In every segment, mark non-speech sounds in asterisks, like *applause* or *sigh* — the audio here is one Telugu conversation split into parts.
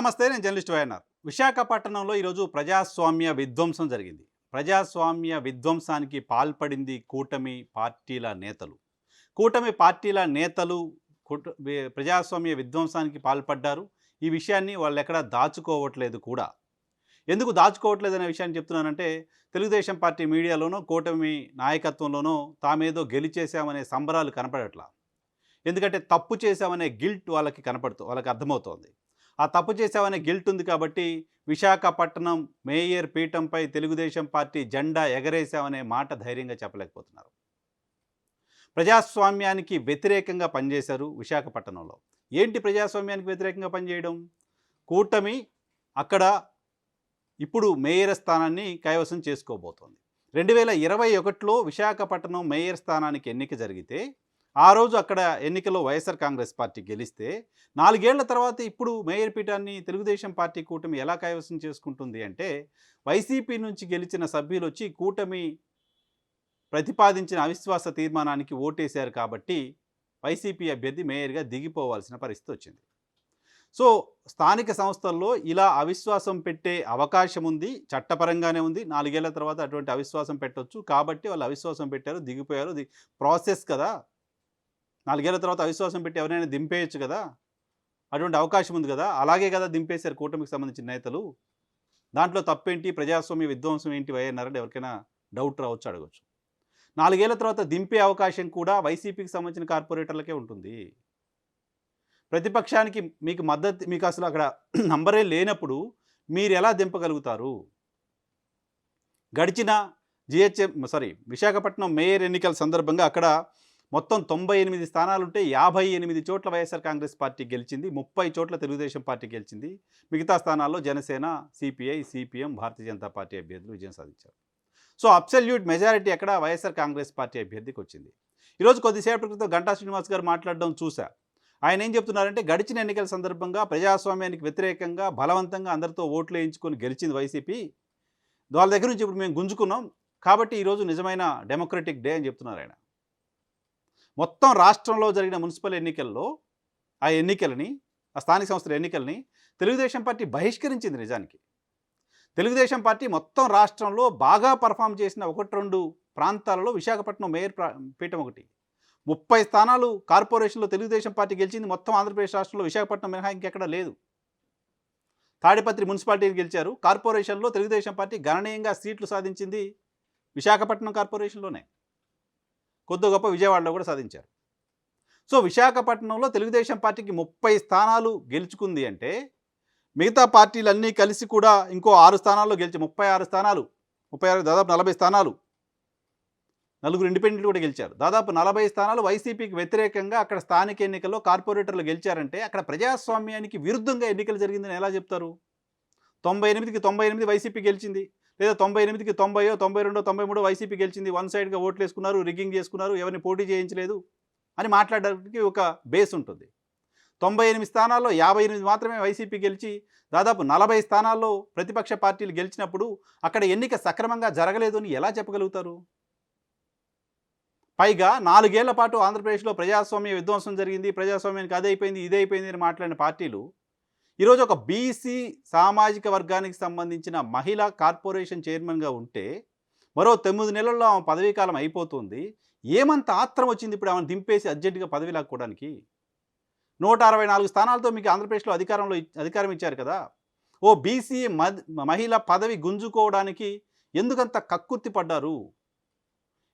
నమస్తే నేను జర్నలిస్ట్ వైఎన్ఆర్. విశాఖపట్నంలో ఈరోజు ప్రజాస్వామ్య విధ్వంసం జరిగింది. ప్రజాస్వామ్య విధ్వంసానికి పాల్పడింది కూటమి పార్టీల నేతలు. కూటమి పార్టీల నేతలు ప్రజాస్వామ్య విధ్వంసానికి పాల్పడ్డారు. ఈ విషయాన్ని వాళ్ళు ఎక్కడ దాచుకోవట్లేదు కూడా. ఎందుకు దాచుకోవట్లేదు అనే విషయాన్ని చెప్తున్నానంటే తెలుగుదేశం పార్టీ మీడియాలోనో కూటమి నాయకత్వంలోనో తామేదో గెలిచేశామనే సంబరాలు కనపడట్లా. ఎందుకంటే తప్పు చేశామనే గిల్ట్ వాళ్ళకి కనపడుతూ వాళ్ళకి అర్థమవుతోంది. ఆ తప్పు చేశావనే గిల్ట్ ఉంది కాబట్టి విశాఖపట్నం మేయర్ పీఠంపై తెలుగుదేశం పార్టీ జెండా ఎగరేశామనే మాట ధైర్యంగా చెప్పలేకపోతున్నారు. ప్రజాస్వామ్యానికి వ్యతిరేకంగా పనిచేశారు విశాఖపట్నంలో. ఏంటి ప్రజాస్వామ్యానికి వ్యతిరేకంగా పనిచేయడం? కూటమి అక్కడ ఇప్పుడు మేయర్ స్థానాన్ని కైవసం చేసుకోబోతోంది. రెండు వేల ఇరవై ఒకటిలో విశాఖపట్నం మేయర్ స్థానానికి ఎన్నిక జరిగితే ఆ రోజు అక్కడ ఎన్నికల్లో వైఎస్ఆర్ కాంగ్రెస్ పార్టీ గెలిస్తే నాలుగేళ్ళ తర్వాత ఇప్పుడు మేయర్ పీఠాన్ని తెలుగుదేశం పార్టీ కూటమి ఎలా కైవసం చేసుకుంటుంది అంటే వైసీపీ నుంచి గెలిచిన సభ్యులు వచ్చి కూటమి ప్రతిపాదించిన అవిశ్వాస తీర్మానానికి ఓటేశారు కాబట్టి వైసీపీ అభ్యర్థి మేయర్గా దిగిపోవాల్సిన పరిస్థితి వచ్చింది. సో స్థానిక సంస్థల్లో ఇలా అవిశ్వాసం పెట్టే అవకాశం ఉంది చట్టపరంగానే ఉంది. నాలుగేళ్ళ తర్వాత అటువంటి అవిశ్వాసం పెట్టొచ్చు కాబట్టి వాళ్ళు అవిశ్వాసం పెట్టారు దిగిపోయారు. ఇది ప్రాసెస్ కదా. నాలుగేళ్ళ తర్వాత అవిశ్వాసం పెట్టి ఎవరైనా దింపేయచ్చు కదా? అటువంటి అవకాశం ఉంది కదా? అలాగే కదా దింపేశారు కూటమికి సంబంధించిన నేతలు. దాంట్లో తప్పేంటి? ప్రజాస్వామ్య విధ్వంసం ఏంటి? వైఎన్నారని ఎవరికైనా డౌట్ రావచ్చు అడగవచ్చు నాలుగేళ్ళ తర్వాత దింపే అవకాశం కూడా వైసీపీకి సంబంధించిన కార్పొరేటర్లకే ఉంటుంది. ప్రతిపక్షానికి మీకు మద్దతు మీకు అసలు అక్కడ *clears throat* నంబరే లేనప్పుడు మీరు ఎలా దింపగలుగుతారు? గడిచిన జిహెచ్ఎం సారీ విశాఖపట్నం మేయర్ ఎన్నికల సందర్భంగా అక్కడ మొత్తం తొంభై ఎనిమిది స్థానాలుంటే యాభై ఎనిమిది చోట్ల వైఎస్ఆర్ కాంగ్రెస్ పార్టీ గెలిచింది ముప్పై చోట్ల తెలుగుదేశం పార్టీ గెలిచింది. మిగతా స్థానాల్లో Janasena CPI CPM Bharatiya Janata party అభ్యర్థులు విజయం సాధించారు. సో అబ్సల్యూట్ మెజారిటీ అక్కడ వైఎస్ఆర్ కాంగ్రెస్ పార్టీ అభ్యర్థికి వచ్చింది. ఈరోజు కొద్దిసేపటి క్రితం గంటా శ్రీనివాస్ గారు మాట్లాడడం చూసా ఆయన ఏం చెప్తున్నారంటే గడిచిన ఎన్నికల సందర్భంగా ప్రజాస్వామ్యానికి వ్యతిరేకంగా బలవంతంగా అందరితో ఓట్లు వేయించుకొని గెలిచింది వైసీపీ. వాళ్ళ దగ్గర నుంచి ఇప్పుడు మేము గుంజుకున్నాం. కాబట్టి ఈరోజు నిజమైన డెమోక్రటిక్ డే అని చెప్తున్నారు ఆయన. మొత్తం రాష్ట్రంలో జరిగిన మున్సిపల్ ఎన్నికల్లో ఆ ఎన్నికలని ఆ స్థానిక సంస్థల ఎన్నికల్ని తెలుగుదేశం పార్టీ బహిష్కరించింది నిజానికి. తెలుగుదేశం పార్టీ మొత్తం రాష్ట్రంలో బాగా పర్ఫామ్ చేసిన ఒకటి రెండు ప్రాంతాలలో విశాఖపట్నం మేయర్ ప్రా- పీఠం ఒకటి. ముప్పై స్థానాలు కార్పొరేషన్లో తెలుగుదేశం పార్టీ గెలిచింది మొత్తం ఆంధ్రప్రదేశ్ రాష్ట్రంలో విశాఖపట్నం మినహా ఇంకెక్కడ లేదు. తాడిపత్రి మున్సిపాలిటీని గెలిచారు కార్పొరేషన్లో తెలుగుదేశం పార్టీ గణనీయంగా సీట్లు సాధించింది విశాఖపట్నం కార్పొరేషన్లోనే. కొద్ది గొప్ప విజయవాడలో కూడా సాధించారు. సో విశాఖపట్నంలో తెలుగుదేశం పార్టీకి ముప్పై స్థానాలు గెలుచుకుంది అంటే మిగతా పార్టీలన్నీ కలిసి కూడా ఇంకో ఆరు స్థానాల్లో గెలిచి ముప్పై ఆరు స్థానాలు ముప్పై ఆరు దాదాపు నలభై స్థానాలు నలుగురు ఇండిపెండెంట్లు కూడా గెలిచారు. దాదాపు నలభై స్థానాలు వైసీపీకి వ్యతిరేకంగా అక్కడ స్థానిక ఎన్నికల్లో కార్పొరేటర్లు గెలిచారంటే అక్కడ ప్రజాస్వామ్యానికి విరుద్ధంగా ఎన్నికలు జరిగిందని ఎలా చెప్తారు? తొంభై ఎనిమిదికి తొంభై ఎనిమిది వైసీపీ గెలిచింది. లేదా తొంభై ఎనిమిదికి తొంభైయో తొంభై రెండో తొంభై మూడో వైసీపీ గెలిచింది. వన్ సైడ్గా ఓట్లు వేసుకున్నారు రిగ్గింగ్ చేసుకున్నారు ఎవరిని పోటీ చేయించలేదు అని మాట్లాడడానికి ఒక బేస్ ఉంటుంది. తొంభై ఎనిమిది స్థానాల్లో యాభై ఎనిమిది మాత్రమే వైసీపీ గెలిచి దాదాపు నలభై స్థానాల్లో ప్రతిపక్ష పార్టీలు గెలిచినప్పుడు అక్కడ ఎన్నిక సక్రమంగా జరగలేదు అని ఎలా చెప్పగలుగుతారు? పైగా నాలుగేళ్ళ పాటు ఆంధ్రప్రదేశ్లో ప్రజాస్వామ్య విధ్వంసం జరిగింది ప్రజాస్వామ్యానికి అదే అయిపోయింది అయిపోయింది అని మాట్లాడిన పార్టీలు ఈరోజు ఒక బీసీ సామాజిక వర్గానికి సంబంధించిన మహిళా కార్పొరేషన్ చైర్మన్గా ఉంటే మరో తొమ్మిది నెలల్లో ఆమె పదవీ కాలం అయిపోతుంది. ఏమంత ఆత్రం వచ్చింది ఇప్పుడు ఆమెను దింపేసి అర్జెంటుగా పదవి లాక్కోవడానికి? నూట అరవై నాలుగు స్థానాలతో మీకు ఆంధ్రప్రదేశ్లో అధికారంలో అధికారం ఇచ్చారు కదా. ఓ బీసీ మహిళ పదవి గుంజుకోవడానికి ఎందుకంత కక్కుర్తి పడ్డారు?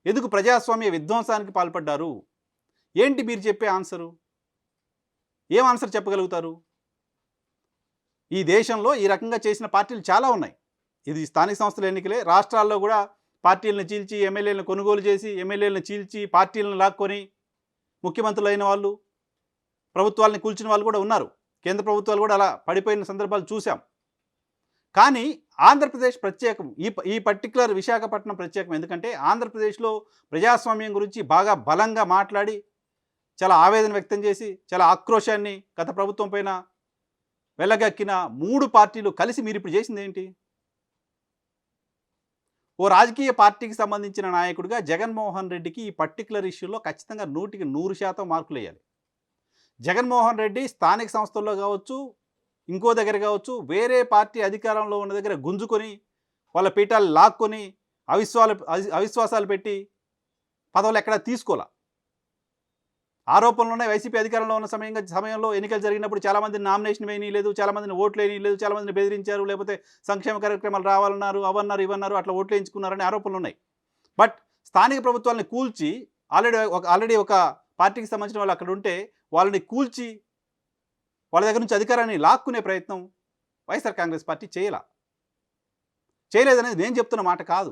ఎందుకు ప్రజాస్వామ్య విధ్వంసానికి పాల్పడ్డారు? ఏంటి మీరు చెప్పే ఆన్సరు? ఏం ఆన్సర్ చెప్పగలుగుతారు? ఈ దేశంలో ఈ రకంగా చేసిన పార్టీలు చాలా ఉన్నాయి. ఇది స్థానిక సంస్థల ఎన్నికలే. రాష్ట్రాల్లో కూడా పార్టీలను చీల్చి ఎమ్మెల్యేలను కొనుగోలు చేసి ఎమ్మెల్యేలను చీల్చి పార్టీలను లాక్కొని ముఖ్యమంత్రులు అయిన వాళ్ళు ప్రభుత్వాలను కూల్చిన వాళ్ళు కూడా ఉన్నారు. కేంద్ర ప్రభుత్వాలు కూడా అలా పడిపోయిన సందర్భాలు చూసాం కానీ ఆంధ్రప్రదేశ్ ప్రత్యేకం ఈ ప- ఈ పర్టికులర్ విశాఖపట్నం ప్రత్యేకం ఎందుకంటే ఆంధ్రప్రదేశ్లో ప్రజాస్వామ్యం గురించి బాగా బలంగా మాట్లాడి చాలా ఆవేదన వ్యక్తం చేసి చాలా ఆక్రోశాన్ని గత ప్రభుత్వం పైన వెళ్ళగక్కిన మూడు పార్టీలు కలిసి మీరు ఇప్పుడు చేసింది ఏంటి? ఓ రాజకీయ పార్టీకి సంబంధించిన నాయకుడిగా జగన్మోహన్ రెడ్డికి ఈ పర్టికులర్ ఇష్యూలో ఖచ్చితంగా నూటికి నూరు శాతం మార్కులు వేయాలి. జగన్మోహన్ రెడ్డి స్థానిక సంస్థల్లో కావచ్చు ఇంకో దగ్గర కావచ్చు వేరే పార్టీ అధికారంలో ఉన్న దగ్గర గుంజుకొని వాళ్ళ పీఠాలు లాక్కొని అవిశ్వాలు అవిశ్వాసాలు పెట్టి పదవులు ఎక్కడా తీసుకోవాల ఆరోపణలు ఉన్నాయి వైసీపీ అధికారంలో ఉన్న సమయంగా సమయంలో ఎన్నికలు జరిగినప్పుడు చాలామంది నామినేషన్ వేయనీయలేదు చాలామందిని ఓట్లు వేయనీయలేదు చాలామందిని బెదిరించారు లేకపోతే సంక్షేమ కార్యక్రమాలు రావాలన్నారు అవన్నారు ఇవన్నారు అట్లా ఓట్లు వేయించుకున్నారని ఆరోపణలు ఉన్నాయి బట్ స్థానిక ప్రభుత్వాలని కూల్చి ఆల్రెడీ ఒక ఆల్రెడీ ఒక పార్టీకి సంబంధించిన వాళ్ళు అక్కడ ఉంటే వాళ్ళని కూల్చి వాళ్ళ దగ్గర నుంచి అధికారాన్ని లాక్కునే ప్రయత్నం వైఎస్ఆర్ కాంగ్రెస్ పార్టీ చేయలా. చేయలేదనేది నేను చెప్తున్న మాట కాదు.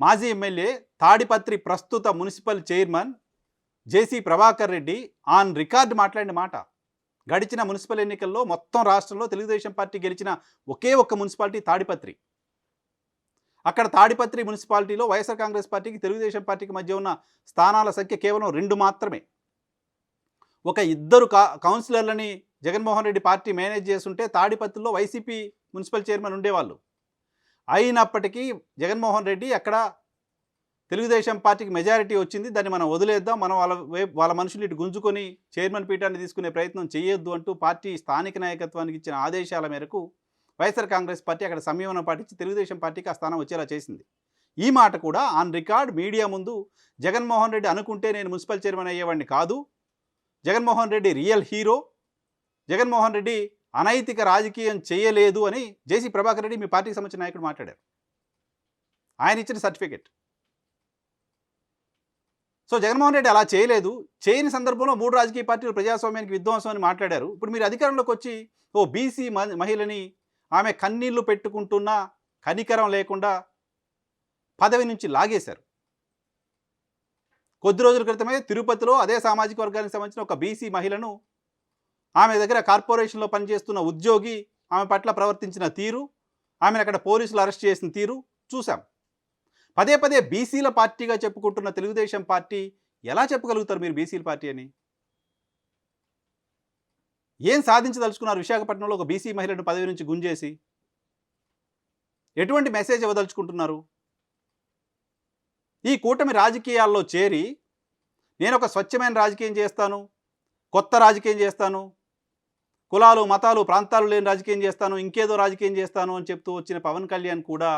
మాజీ ఎమ్మెల్యే తాడిపత్రి ప్రస్తుత municipal chairman JC Prabhakar Reddy on record మాట్లాడిన మాట. గడిచిన మున్సిపల్ ఎన్నికల్లో మొత్తం రాష్ట్రంలో తెలుగుదేశం పార్టీ గెలిచిన ఒకే ఒక్క మున్సిపాలిటీ తాడిపత్రి. అక్కడ తాడిపత్రి మున్సిపాలిటీలో వైఎస్ఆర్ కాంగ్రెస్ పార్టీకి తెలుగుదేశం పార్టీకి మధ్య ఉన్న స్థానాల సంఖ్య కేవలం రెండు మాత్రమే. ఒక ఇద్దరు కా కౌన్సిలర్లని జగన్మోహన్ రెడ్డి పార్టీ మేనేజ్ చేస్తుంటే తాడిపత్రిలో వైసీపీ మున్సిపల్ చైర్మన్ ఉండేవాళ్ళు. అయినప్పటికీ జగన్మోహన్ రెడ్డి అక్కడ తెలుగుదేశం పార్టీకి మెజారిటీ వచ్చింది దాన్ని మనం వదిలేద్దాం మనం వాళ్ళ వాళ్ళ మనుషులు ఇటు గుంజుకొని చైర్మన్ పీఠాన్ని తీసుకునే ప్రయత్నం చేయొద్దు అంటూ పార్టీ స్థానిక నాయకత్వానికి ఇచ్చిన ఆదేశాల మేరకు వైఎస్ఆర్ కాంగ్రెస్ పార్టీ అక్కడ సంయమనం పాటించి తెలుగుదేశం పార్టీకి ఆ స్థానం వచ్చేలా చేసింది. ఈ మాట కూడా ఆన్ రికార్డ్ మీడియా ముందు జగన్మోహన్ రెడ్డి అనుకుంటే నేను మున్సిపల్ చైర్మన్ అయ్యేవాడిని కాదు. Jaganmohan Reddy real hero. Jaganmohan Reddy అనైతిక రాజకీయం చేయలేదు అని జేసీ ప్రభాకర్ రెడ్డి మీ పార్టీకి సంబంధించిన నాయకుడు మాట్లాడారు. ఆయన ఇచ్చిన సర్టిఫికెట్. సో జగన్మోహన్ రెడ్డి అలా చేయలేదు. చేయని సందర్భంలో మూడు రాజకీయ పార్టీలు ప్రజాస్వామ్యానికి విధ్వంసం అని మాట్లాడారు. ఇప్పుడు మీరు అధికారంలోకి వచ్చి ఓ బీసీ మహిళని ఆమె కన్నీళ్ళు పెట్టుకుంటున్న కనికరం లేకుండా పదవి నుంచి లాగేశారు. కొద్ది రోజుల క్రితమే తిరుపతిలో అదే సామాజిక వర్గానికి సంబంధించిన ఒక బీసీ మహిళను ఆమె దగ్గర కార్పొరేషన్లో పనిచేస్తున్న ఉద్యోగి ఆమె పట్ల ప్రవర్తించిన తీరు ఆమెను అక్కడ పోలీసులు అరెస్ట్ చేసిన తీరు చూశాం. పదే పదే బీసీల పార్టీగా చెప్పుకుంటున్న తెలుగుదేశం పార్టీ ఎలా చెప్పగలుగుతారు మీరు బీసీల పార్టీ అని? ఏం సాధించదలుచుకున్నారు? విశాఖపట్నంలో ఒక బీసీ మహిళను పదవి నుంచి గుంజేసి ఎటువంటి మెసేజ్ ఇవ్వదలుచుకుంటున్నారు? ఈ కూటమి రాజకీయాల్లో చేరి నేను ఒక స్వచ్ఛమైన రాజకీయం చేస్తాను కొత్త రాజకీయం చేస్తాను కులాలు మతాలు ప్రాంతాలు లేని రాజకీయం చేస్తాను ఇంకేదో రాజకీయం చేస్తాను అని చెప్తూ వచ్చిన పవన్ కళ్యాణ్ కూడా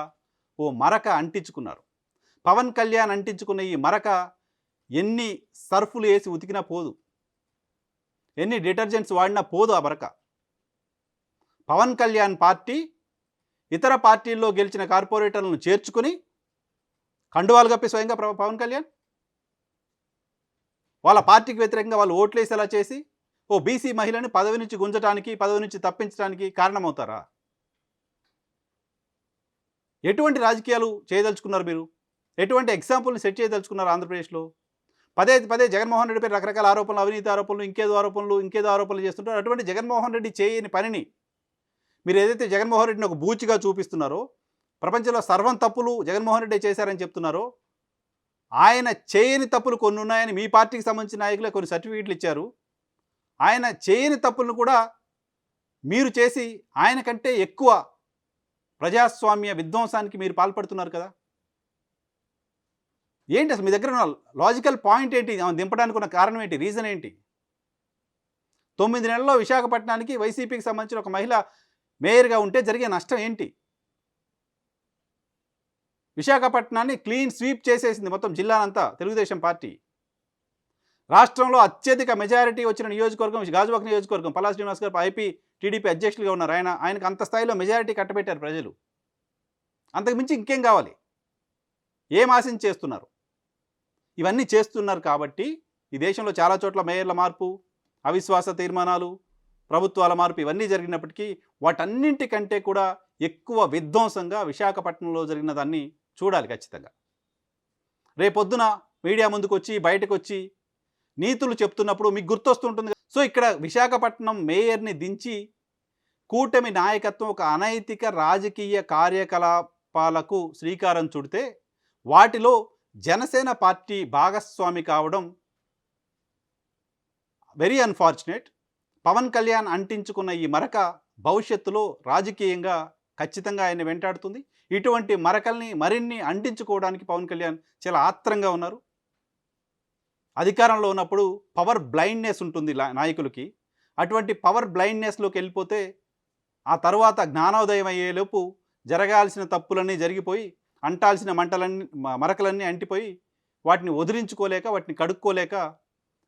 ఓ మరక అంటించుకున్నారు. పవన్ కళ్యాణ్ అంటించుకున్న ఈ మరక ఎన్ని సర్ఫులు వేసి ఉతికినా పోదు. ఎన్ని డిటర్జెంట్స్ వాడినా పోదు ఆ మరక. పవన్ కళ్యాణ్ పార్టీ ఇతర పార్టీల్లో గెలిచిన కార్పొరేటర్లను చేర్చుకుని కండువాలు కప్పి స్వయంగా పవన్ కళ్యాణ్? వాళ్ళ పార్టీకి వ్యతిరేకంగా వాళ్ళు ఓట్లేసేలా చేసి ఓ బీసీ మహిళని పదవి నుంచి గుంజటానికి పదవి నుంచి తప్పించడానికి కారణమవుతారా? ఎటువంటి రాజకీయాలు చేయదలుచుకున్నారు మీరు? ఎటువంటి ఎగ్జాంపుల్ని సెట్ చేయదలుచుకున్నారు ఆంధ్రప్రదేశ్లో? పదే పదే జగన్మోహన్ రెడ్డిపై రకరకాల ఆరోపణలు అవినీతి ఆరోపణలు ఇంకేదో ఆరోపణలు ఇంకేదో ఆరోపణలు చేస్తుంటారు. అటువంటి జగన్మోహన్ రెడ్డి చేయని పనిని మీరు ఏదైతే జగన్మోహన్ రెడ్డిని ఒక బూచిగా చూపిస్తున్నారో ప్రపంచంలో సర్వం తప్పులు జగన్మోహన్ రెడ్డి చేశారని చెప్తున్నారో ఆయన చేయని తప్పులు కొన్ని ఉన్నాయని మీ పార్టీకి సంబంధించిన నాయకులే కొన్ని సర్టిఫికేట్లు ఇచ్చారు. ఆయన చేయని తప్పులను కూడా మీరు చేసి ఆయన కంటే ఎక్కువ ప్రజాస్వామ్య విధ్వంసానికి మీరు పాల్పడుతున్నారు కదా? ఏంటి అసలు మీ దగ్గర ఉన్న లాజికల్ పాయింట్ ఏంటి? ఆమె దింపడానికి ఉన్న కారణం ఏంటి? రీజన్ ఏంటి? తొమ్మిది నెలల్లో విశాఖపట్నానికి వైసీపీకి సంబంధించిన ఒక మహిళ మేయర్గా ఉంటే జరిగే నష్టం ఏంటి? విశాఖపట్నాన్ని క్లీన్ స్వీప్ చేసేసింది మొత్తం జిల్లానంతా తెలుగుదేశం పార్టీ. రాష్ట్రంలో అత్యధిక మెజారిటీ వచ్చిన నియోజకవర్గం గాజువాక నియోజకవర్గం పల్లా శ్రీనివాస్ గారు ఐపీ టీడీపీ అధ్యక్షులుగా ఉన్నారు. ఆయన ఆయనకు అంత స్థాయిలో మెజారిటీ కట్టబెట్టారు ప్రజలు. అంతకుమించి ఇంకేం కావాలి? ఏం ఆశించి చేస్తున్నారు? ఇవన్నీ చేస్తున్నారు కాబట్టి ఈ దేశంలో చాలా చోట్ల మేయర్ల మార్పు అవిశ్వాస తీర్మానాలు ప్రభుత్వాల మార్పు ఇవన్నీ జరిగినప్పటికీ వాటన్నింటికంటే కూడా ఎక్కువ విధ్వంసంగా విశాఖపట్నంలో జరిగిన దాన్ని చూడాలి ఖచ్చితంగా. రేపొద్దున మీడియా ముందుకు వచ్చి బయటకు వచ్చి నీతులు చెప్తున్నప్పుడు మీకు గుర్తొస్తుంటుంది సో ఇక్కడ విశాఖపట్నం మేయర్ని దించి కూటమి నాయకత్వం ఒక అనైతిక రాజకీయ కార్యకలాపాలకు శ్రీకారం చుడితే వాటిలో జనసేన పార్టీ భాగస్వామి కావడం వెరీ అన్ఫార్చునేట్ పవన్ కళ్యాణ్ అంటించుకున్న ఈ మరక భవిష్యత్తులో రాజకీయంగా ఖచ్చితంగా ఆయన వెంటాడుతుంది. ఇటువంటి మరకల్ని మరిన్ని అంటించుకోవడానికి పవన్ కళ్యాణ్ చాలా ఆత్రంగా ఉన్నారు. అధికారంలో ఉన్నప్పుడు పవర్ బ్లైండ్నెస్ ఉంటుంది నాయకులకి. అటువంటి పవర్ బ్లైండ్నెస్లోకి వెళ్ళిపోతే ఆ తర్వాత జ్ఞానోదయం అయ్యేలోపు జరగాల్సిన తప్పులన్నీ జరిగిపోయి అంటాల్సిన మంటలన్నీ మరకలన్నీ అంటిపోయి వాటిని వదిలించుకోలేక వాటిని కడుక్కోలేక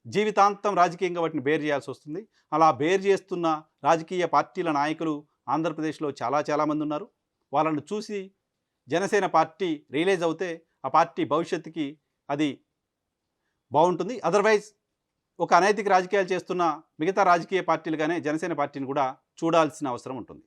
జీవితాంతం రాజకీయంగా వాటిని బేర్ చేయాల్సి వస్తుంది. అలా బేర్ చేస్తున్న రాజకీయ పార్టీల నాయకులు ఆంధ్రప్రదేశ్లో చాలా చాలామంది ఉన్నారు. వాళ్ళను చూసి జనసేన పార్టీ రియలైజ్ అవుతే ఆ పార్టీ భవిష్యత్తుకి అది బాగుంటుంది. అదర్వైజ్ ఒక అనైతిక రాజకీయాలు చేస్తున్న మిగతా రాజకీయ పార్టీలుగానే జనసేన పార్టీని కూడా చూడాల్సిన అవసరం ఉంటుంది.